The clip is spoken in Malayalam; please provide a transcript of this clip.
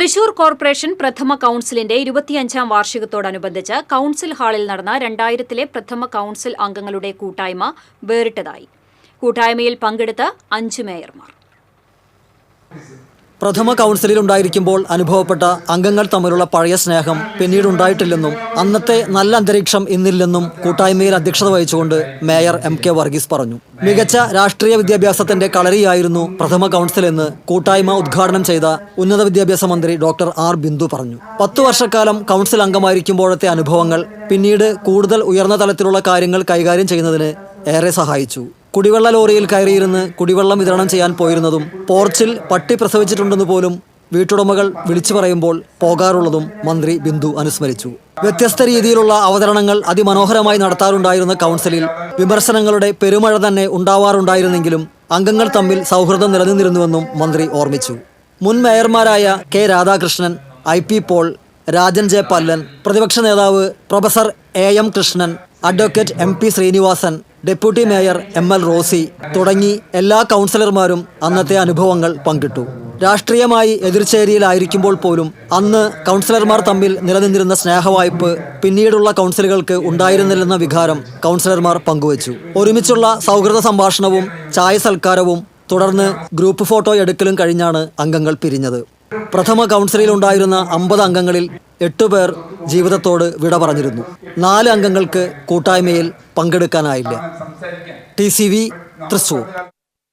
തൃശൂർ കോർപ്പറേഷൻ പ്രഥമ കൌൺസിലിന്റെ ഇരുപത്തിയഞ്ചാം വാർഷികത്തോടനുബന്ധിച്ച് കൌൺസിൽ ഹാളിൽ നടന്ന രണ്ടായിരത്തിലെ പ്രഥമ കൌൺസിൽ അംഗങ്ങളുടെ കൂട്ടായ്മ വേറിട്ടതായി. കൂട്ടായ്മയിൽ പങ്കെടുത്ത അഞ്ചു മേയർമാർ. പ്രഥമ കൗൺസിലിൽ ഉണ്ടായിരിക്കുമ്പോൾ അനുഭവപ്പെട്ട അംഗങ്ങൾ തമ്മിലുള്ള പഴയ സ്നേഹം പിന്നീട് ഉണ്ടായിട്ടില്ലെന്നും അന്നത്തെ നല്ല അന്തരീക്ഷം ഇന്നില്ലെന്നും കൂട്ടായ്മയിൽ അധ്യക്ഷത വഹിച്ചുകൊണ്ട് മേയർ എം കെ വർഗീസ് പറഞ്ഞു. മികച്ച രാഷ്ട്രീയ വിദ്യാഭ്യാസത്തിന്റെ കളരിയായിരുന്നു പ്രഥമ കൗൺസിൽ എന്ന് കൂട്ടായ്മ ഉദ്ഘാടനം ചെയ്ത ഉന്നത വിദ്യാഭ്യാസ മന്ത്രി ഡോക്ടർ ആർ ബിന്ദു പറഞ്ഞു. പത്തു വർഷക്കാലം കൗൺസിൽ അംഗമായിരിക്കുമ്പോഴത്തെ അനുഭവങ്ങൾ പിന്നീട് കൂടുതൽ ഉയർന്ന തലത്തിലുള്ള കാര്യങ്ങൾ കൈകാര്യം ചെയ്യുന്നതിന് ഏറെ സഹായിച്ചു. കുടിവെള്ള ലോറിയിൽ കയറിയിരുന്ന് കുടിവെള്ളം വിതരണം ചെയ്യാൻ പോയിരുന്നതും പോർച്ചിൽ പട്ടി പ്രസവിച്ചിട്ടുണ്ടെന്ന് പോലും വീട്ടുടമകൾ വിളിച്ചു പറയുമ്പോൾ പോകാറുള്ളതും മന്ത്രി ബിന്ദു അനുസ്മരിച്ചു. വ്യത്യസ്ത രീതിയിലുള്ള അവതരണങ്ങൾ അതിമനോഹരമായി നടത്താറുണ്ടായിരുന്ന കൗൺസിലിൽ വിമർശനങ്ങളുടെ പെരുമഴ തന്നെ ഉണ്ടാവാറുണ്ടായിരുന്നെങ്കിലും അംഗങ്ങൾ തമ്മിൽ സൗഹൃദം നിലനിന്നിരുന്നുവെന്നും മന്ത്രി ഓർമ്മിച്ചു. മുൻ മേയർമാരായ K Radhakrishnan I P Paul Rajan J Pallan പ്രതിപക്ഷ നേതാവ് professor A M Krishnan advocate M P Sreenivasan deputy mayor M L Rosy തുടങ്ങി എല്ലാ കൗൺസിലർമാരും അന്നത്തെ അനുഭവങ്ങൾ പങ്കിട്ടു. രാഷ്ട്രീയമായി എതിർചേരിയിലായിരിക്കുമ്പോൾ പോലും അന്ന് കൗൺസിലർമാർ തമ്മിൽ നിലനിന്നിരുന്ന സ്നേഹവായ്പ് പിന്നീടുള്ള കൗൺസിലുകൾക്ക് ഉണ്ടായിരുന്നില്ലെന്ന വികാരം കൗൺസിലർമാർ പങ്കുവച്ചു. ഒരുമിച്ചുള്ള സൗഹൃദ സംഭാഷണവും ചായ സൽക്കാരവും തുടർന്ന് ഗ്രൂപ്പ് ഫോട്ടോ എടുക്കലും കഴിഞ്ഞാണ് അംഗങ്ങൾ പിരിഞ്ഞത്. പ്രഥമ കൗൺസിലിൽ ഉണ്ടായിരുന്ന അമ്പത് അംഗങ്ങളിൽ എട്ടുപേർ ജീവിതത്തോട് വിട പറഞ്ഞിരുന്നു നാല് അംഗങ്ങൾക്ക് കൂട്ടായ്മയിൽ പങ്കെടുക്കാനായില്ല. T C V Thrissur